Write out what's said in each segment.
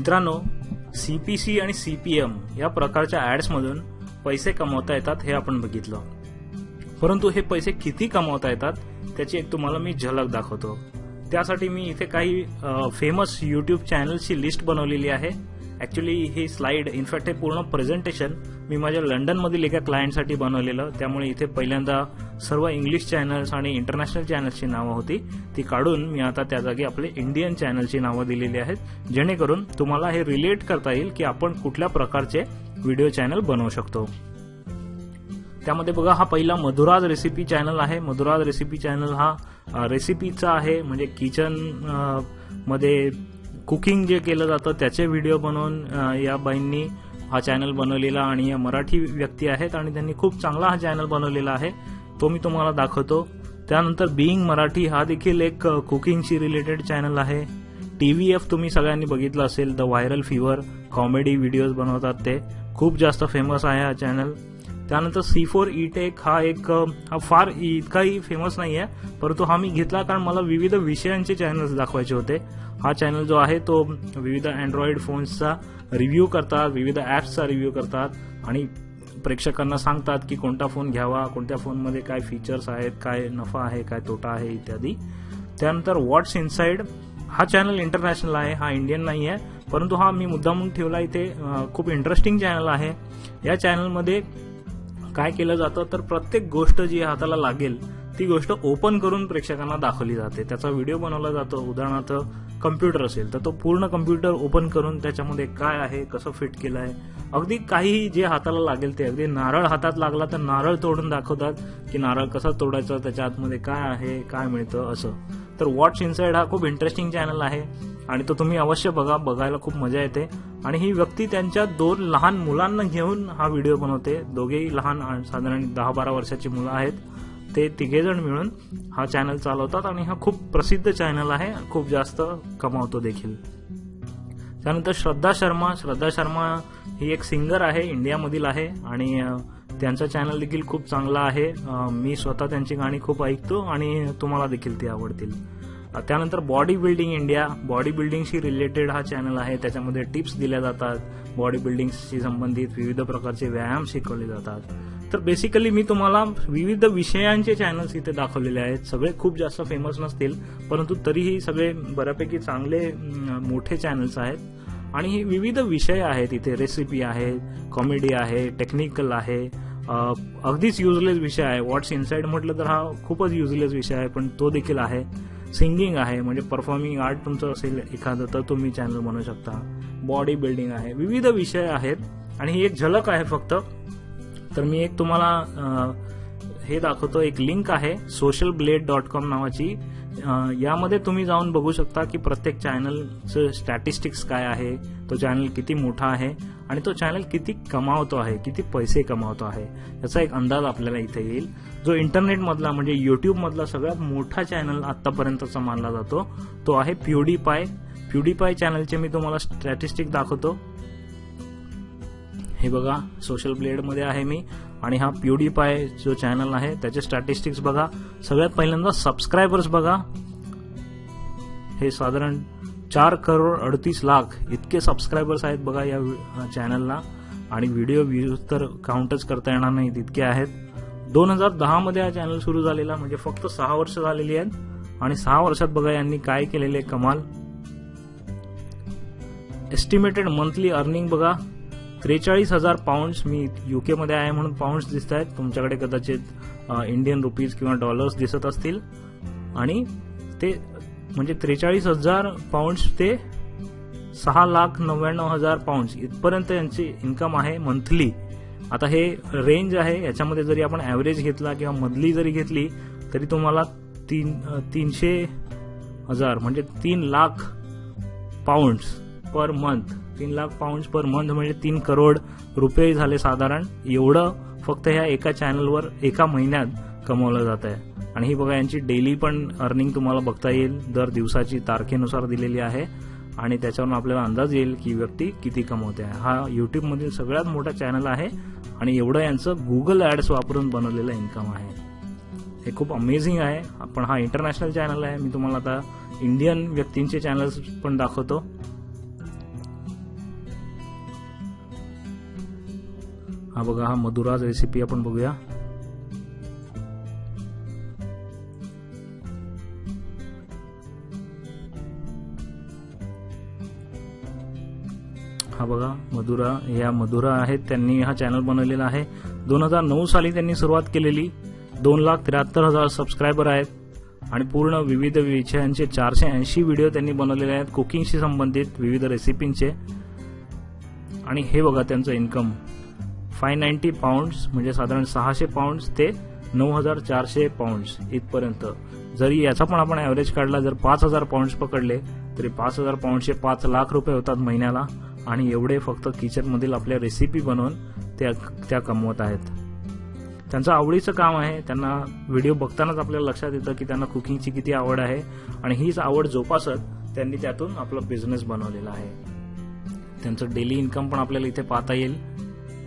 मित्रांनो C P C आणि C P M या प्रकारच्या ॲड्समधून पैसे कमवता येतात हे आपण बघितलं. परंतु हे पैसे किती कमवता येतात त्याची एक तुम्हाला मी झलक दाखवतो. त्यासाठी मी इथे काही फेमस यूट्यूब चॅनलची लिस्ट बनवलेली आहे. ॲक्च्युली ही स्लाइड इनफॅक्ट हे पूर्ण प्रेझेंटेशन मी माझ्या लंडनमधील एका क्लायंटसाठी बनवलेलं. त्यामुळे इथे पहिल्यांदा सर्व इंग्लिश चॅनल्स आणि इंटरनॅशनल चॅनल्सची नावं होती. ती काढून मी आता त्या जागी आपले इंडियन चॅनलची नावं दिलेली आहेत. जेणेकरून तुम्हाला हे रिलेट करता येईल की आपण कुठल्या प्रकारचे व्हिडिओ चॅनल बनवू शकतो. त्यामध्ये बघा हा पहिला मधुराज रेसिपी चॅनल आहे. मधुराज रेसिपी चॅनल हा रेसिपीचा आहे. म्हणजे किचनमध्ये कुकिंग जे केलं जातं त्याचे व्हिडिओ बनवून या बाईंनी हा चॅनल बनवलेला आणि या मराठी व्यक्ती आहेत आणि त्यांनी खूप चांगला हा चॅनल बनवलेला आहे. तो मी तुम्हाला दाखवतो. त्यानंतर बिईंग मराठी हा देखील एक कुकिंगशी रिलेटेड चॅनल आहे. टी व्ही एफ तुम्ही सगळ्यांनी बघितलं असेल The Viral Fever comedy videos बनवतात ते. खूप जास्त फेमस आहे हा चॅनल. त्यानंतर सी फोर ई टेक हा एक हा फार इतकाही फेमस नाही आहे. परंतु हा मी घेतला कारण मला विविध विषयांचे चॅनल्स दाखवायचे होते. हा चॅनल जो आहे तो विविध अँड्रॉइड फोन्सचा रिव्ह्यू करतात विविध ॲप्सचा रिव्ह्यू करतात आणि प्रेक्षकांना सांगतात की कोणता फोन घ्यावा कोणत्या फोनमध्ये काय फीचर्स आहेत काय नफा आहे काय तोटा आहे इत्यादी. त्यानंतर व्हॉट्स इनसाइड हा चॅनल इंटरनॅशनल आहे हा इंडियन नाही आहे. परंतु हा मी मुद्दामून ठेवला इथे खूप इंटरेस्टिंग चॅनल आहे. या चॅनलमध्ये काय केलं जातं तर प्रत्येक गोष्ट जी हाताला लागेल ती गोष्ट ओपन करून प्रेक्षकांना दाखवली जाते. त्याचा व्हिडिओ बनवला जातो. उदाहरणार्थ कम्प्युटर असेल तर तो पूर्ण कम्प्युटर ओपन करून त्याच्यामध्ये काय आहे कसं फिट केलं आहे अगदी काही जे हाताला लागेल ते अगदी नारळ हातात लागला तर नारळ तोडून दाखवतात की नारळ कसा तोडायचा त्याच्या आतमध्ये काय आहे काय मिळतं असं. तर वॉट्स इनसाइड हा खूप इंटरेस्टिंग चॅनल आहे आणि तो तुम्ही अवश्य बघा बघायला खूप मजा येते. आणि ही व्यक्ती त्यांच्या दोन लहान मुलांना घेऊन हा व्हिडिओ बनवते. दोघेही लहान साधारण दहा बारा वर्षाची मुलं आहेत. ते तिघेजण मिळून हा चॅनल चालवतात आणि हा खूप प्रसिद्ध चॅनल आहे. खूप जास्त कमावतो देखील. त्यानंतर श्रद्धा शर्मा. श्रद्धा शर्मा ही एक सिंगर आहे इंडियामधील आहे. आणि त्यांचा चॅनल देखील खूप चांगला आहे. मी स्वतः त्यांची गाणी खूप ऐकतो आणि तुम्हाला देखील ती आवडतील. त्यानंतर बॉडी बिल्डिंग इंडिया बॉडी बिल्डिंगशी रिलेटेड हा चॅनल आहे. त्याच्यामध्ये टिप्स दिल्या जातात. बॉडी बिल्डिंगशी संबंधित विविध प्रकारचे व्यायाम शिकवले जातात. तर बेसिकली मी तुम्हाला विविध विषयांचे चॅनल्स इथे दाखवलेले आहेत. सगळे खूप जास्त फेमस नसतील परंतु तरीही सगळे बऱ्यापैकी चांगले मोठे चॅनल्स आहेत. आणि हे विविध विषय आहेत. इथे रेसिपी आहे कॉमेडी आहे टेक्निकल आहे. अगदीच युजलेस विषय आहे. व्हॉट्स इनसाइड म्हटलं तर हा खूपच युजलेस विषय आहे पण तो देखील आहे. सिंगिंग आहे म्हणजे परफॉर्मिंग आर्ट तुमचं असेल एखादं तर तुम्ही चॅनल म्हणू शकता. बॉडी बिल्डिंग आहे. विविध विषय आहेत आणि ही एक झलक आहे फक्त. तर मी एक तुम्हाला हे दाखवतो. एक लिंक आहे सोशल ब्लेड डॉट कॉम नावाची. यामध्ये तुम्ही जाऊन बघू शकता की प्रत्येक चॅनलचं स्टॅटिस्टिक्स काय आहे तो चॅनल किती मोठा आहे आणि तो चॅनल किती कमावतो आहे किती पैसे कमावतो आहे याचा एक अंदाज आपल्याला इथे येईल. जो इंटरनेटमधला म्हणजे यूट्यूबमधला सगळ्यात मोठा चॅनल आत्तापर्यंतचा मानला जातो तो आहे प्युडी पाय प्युडी पाय चॅनलचे मी तुम्हाला स्टॅटिस्टिक दाखवतो. हे बघा सोशल ब्लेडमध्ये आहे मी. आणि हा प्युडीपाय जो चॅनल आहे त्याचे स्टॅटिस्टिक्स बघा. सगळ्यात पहिल्यांदा सबस्क्रायबर्स बघा. हे साधारण चार करोड अडतीस लाख इतके सबस्क्रायबर्स आहेत बघा या चॅनलला. आणि व्हिडिओ व्ह्यूज तर काउंटच करता येणार नाहीत इतके आहेत. दोन हजार दहामध्ये हा चॅनल सुरू झालेला म्हणजे फक्त सहा वर्ष झालेली आहेत. आणि सहा वर्षात बघा यांनी काय केलेले कमाल. एस्टिमेटेड मंथली अर्निंग बघा. त्रेचाळीस हजार पाऊंड्स मी युकेमध्ये आहे म्हणून पाऊंड्स दिसत आहेत. तुमच्याकडे कदाचित इंडियन रुपीज किंवा डॉलर्स दिसत असतील. आणि ते म्हणजे त्रेचाळीस हजार पाऊंड्स ते सहा लाख नव्याण्णव हजार पाऊंड्स इथपर्यंत यांची इन्कम आहे मंथली आता हे रेंज आहे याच्यामध्ये जरी आपण ॲव्हरेज घेतला किंवा मधली जरी घेतली तरी तुम्हाला तीन तीनशे हजार म्हणजे तीन लाख पाऊंड्स पर मंथ तीन लाख पाऊंड पर मंथ म्हणजे तीन करोड रुपये झाले साधारण. एवढं फक्त ह्या एका चॅनलवर एका महिन्यात कमवलं जात आहे. आणि ही बघा यांची डेली पण अर्निंग तुम्हाला बघता येईल. दर दिवसाची तारखेनुसार दिलेली आहे. आणि त्याच्यावरून आपल्याला अंदाज येईल की व्यक्ती किती कमवते आहे. हा युट्यूबमधील सगळ्यात मोठा चॅनल आहे. आणि एवढं यांचं गुगल ॲड्स वापरून बनवलेलं इन्कम आहे. हे खूप अमेझिंग आहे. पण हा इंटरनॅशनल चॅनल आहे. मी तुम्हाला आता इंडियन व्यक्तींचे चॅनल्स पण दाखवतो. हा बघा हा मधुराज रेसिपी आपण बघूया. हा बघा मधुरा या मधुरा आहेत त्यांनी हा चॅनल बनवलेला आहे. दोन हजार नऊ साली त्यांनी सुरुवात केलेली. दोन लाख त्र्याहत्तर हजार सबस्क्रायबर आहेत. आणि पूर्ण विविध विषयांचे चारशे ऐंशी व्हिडिओ त्यांनी बनवलेले आहेत कुकिंगशी संबंधित विविध रेसिपींचे आणि हे बघा त्यांचं इन्कम फाय नाईन्टी पाऊंड्स म्हणजे साधारण सहाशे पाऊंड्स ते नऊ हजार चारशे पाऊंड्स इथपर्यंत. जरी याचा पण आपण ॲव्हरेज काढला जर पाच हजार पाऊंड्स पकडले तरी पाच हजार पाऊंडचे पाच लाख रुपये होतात महिन्याला. आणि एवढे फक्त किचनमधील आपल्या रेसिपी बनवून त्या त्या कमवत आहेत. त्यांचं आवडीचं काम आहे त्यांना व्हिडिओ बघतानाच आपल्याला लक्षात येतं की त्यांना कुकिंगची किती आवड आहे. आणि हीच आवड जोपासत त्यांनी त्यातून आपला बिझनेस बनवलेला आहे. त्यांचं डेली इन्कम पण आपल्याला इथे पाहता येईल.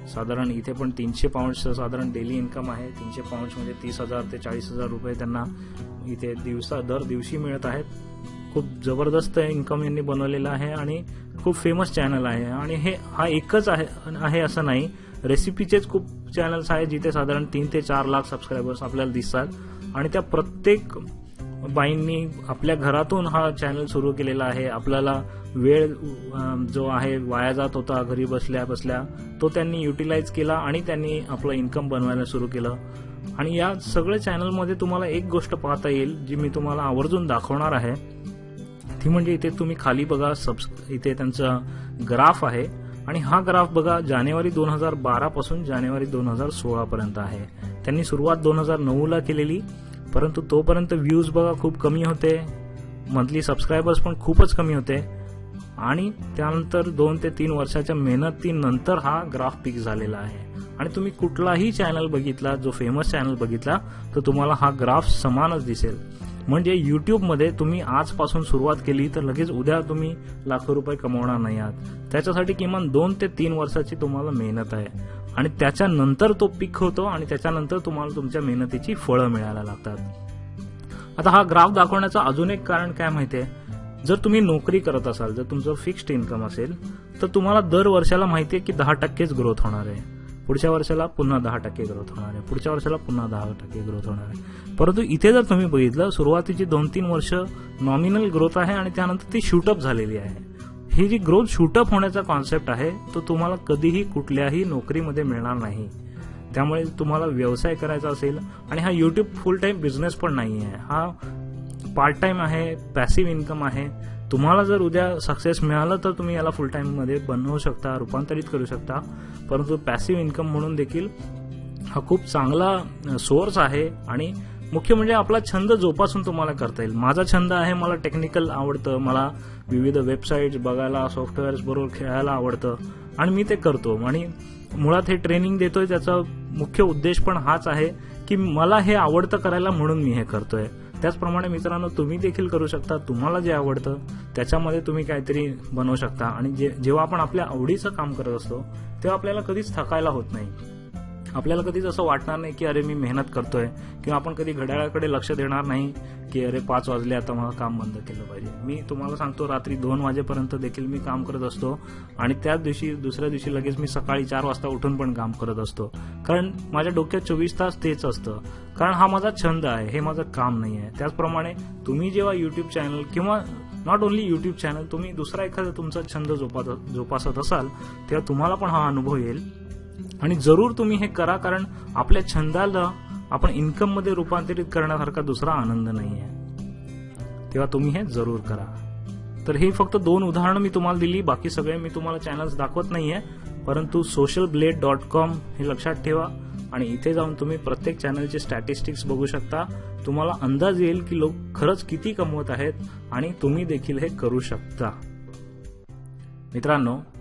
साधारण इथे पण तीनशे पाऊंड्सचं साधारण डेली इन्कम आहे. तीनशे पाऊंड्स म्हणजे तीस हजार ते चाळीस हजार रुपये त्यांना इथे दिवसा दर दिवशी मिळत आहेत. खूप जबरदस्त इन्कम यांनी बनवलेलं आहे आणि खूप फेमस चॅनल आहे. आणि हे हा एकच आहे आहे असं नाही. रेसिपीचेच खूप चॅनल्स आहेत जिथे साधारण तीन ते चार लाख सबस्क्रायबर्स आपल्याला दिसतात. आणि त्या प्रत्येक बाईंनी आपल्या घरातून हा चॅनल सुरू केलेला आहे. आपल्याला वेळ जो आहे वाया जात होता घरी बसल्या बसल्या तो त्यांनी युटिलाइज केला आणि त्यांनी आपलं इन्कम बनवायला सुरू केलं. आणि या सगळ्या चॅनलमध्ये तुम्हाला एक गोष्ट पाहता येईल जी मी तुम्हाला आवर्जून दाखवणार आहे. ती म्हणजे इथे तुम्ही खाली बघा सबस् इथे त्यांचा ग्राफ आहे. आणि हा ग्राफ बघा जानेवारी दोन हजार बारा पासून जानेवारी दोन हजार सोळा पर्यंत आहे. त्यांनी सुरुवात दोन हजार नऊला केलेली. परंतु तोपर्यंत व्ह्यूज बघा खूप कमी होते. मंथली सबस्क्रायबर्स पण खूपच कमी होते. आणि त्यानंतर दोन ते तीन वर्षाच्या मेहनतीनंतर हा ग्राफ पिक झालेला आहे. आणि तुम्ही कुठलाही चॅनल बघितला जो फेमस चॅनल बघितला तर तुम्हाला हा ग्राफ समानच दिसेल. म्हणजे युट्यूबमध्ये तुम्ही आजपासून सुरुवात केली तर लगेच उद्या तुम्ही लाखो रुपये कमवणार नाही आहात. त्याच्यासाठी किमान दोन ते तीन वर्षाची तुम्हाला मेहनत आहे. आणि त्याच्यानंतर तो पीक होतो आणि त्याच्यानंतर तुम्हाला तुमच्या मेहनतीची फळं मिळायला लागतात. आता हा ग्राफ दाखवण्याचं अजून एक कारण काय माहितीये जर तुम्ही नोकरी करत असाल जर तुमचं फिक्स्ड इन्कम असेल तर तुम्हाला दर वर्षाला माहिती आहे की दहा टक्केच ग्रोथ होणार आहे. पुढच्या वर्षाला पुन्हा दहा टक्के ग्रोथ होणार आहे. पुढच्या वर्षाला पुन्हा दहा टक्के ग्रोथ होणार आहे. परंतु इथे जर तुम्ही बघितलं सुरुवातीची दोन तीन वर्ष नॉमिनल ग्रोथ आहे आणि त्यानंतर ती शूटअप झालेली आहे. ही जी ग्रोथ शूटअप होण्याचा कॉन्सेप्ट आहे तो तुम्हाला कधीही कुठल्याही नोकरीमध्ये मिळणार नाही. त्यामुळे तुम्हाला व्यवसाय करायचा असेल आणि हा यूट्यूब फुल टाईम बिझनेस पण नाही आहे. हा पार्ट टाइम आहे पॅसिव्ह इन्कम आहे. तुम्हाला जर उद्या सक्सेस मिळालं तर तुम्ही याला फुल टाईममध्ये बनवू शकता रूपांतरित करू शकता. परंतु पॅसिव्ह इन्कम म्हणून देखील हा खूप चांगला सोर्स आहे आणि मुख्य म्हणजे आपला छंद जोपासून तुम्हाला करता येईल. माझा छंद आहे मला टेक्निकल आवडतं मला विविध वेबसाईट्स बघायला सॉफ्टवेअर्स बरोबर खेळायला आवडतं आणि मी ते करतो. आणि मुळात हे ट्रेनिंग देतोय त्याचा मुख्य उद्देश पण हाच आहे की मला हे आवडतं करायला म्हणून मी हे करतोय. त्याचप्रमाणे मित्रांनो तुम्ही देखील करू शकता तुम्हाला जे आवडतं त्याच्यामध्ये तुम्ही काहीतरी बनवू शकता. आणि जे जेव्हा आपण आपल्या आवडीचं काम करत असतो तेव्हा आपल्याला कधीच थकायला होत नाही. आपल्याला कधीच असं वाटणार नाही की अरे मी मेहनत करतोय किंवा आपण कधी घड्याळाकडे लक्ष देणार नाही की अरे पाच वाजले आता मला काम बंद केलं पाहिजे. मी तुम्हाला सांगतो रात्री दोन वाजेपर्यंत देखील मी काम करत असतो आणि त्याच दिवशी दुसऱ्या दिवशी लगेच मी सकाळी चार वाजता उठून पण काम करत असतो. कारण माझ्या डोक्यात चोवीस तास तेच असतं. कारण हा माझा छंद आहे हे माझं काम नाही आहे. त्याचप्रमाणे तुम्ही जेव्हा युट्यूब चॅनल किंवा नॉट ओन्ली युट्यूब चॅनल तुम्ही दुसरा एखादा तुमचा छंद जोपासत जोपासत असाल तेव्हा तुम्हाला पण हा अनुभव येईल. आणि जरूर तुम्ही हे करा कारण आपल्या छंदाला आपण इन्कममध्ये रूपांतरित करण्यासारखा दुसरा आनंद नाही आहे तेव्हा तुम्ही हे जरूर करा. तर हे फक्त दोन उदाहरणं मी तुम्हाला दिली बाकी सगळे मी तुम्हाला चॅनल्स दाखवत नाहीये. परंतु सोशल ब्लेड डॉट कॉम हे लक्षात ठेवा आणि इथे जाऊन तुम्ही प्रत्येक चॅनलचे स्टॅटिस्टिक्स बघू शकता. तुम्हाला अंदाज येईल की लोक खरंच किती कमवत आहेत आणि तुम्ही देखील हे करू शकता. मित्रांनो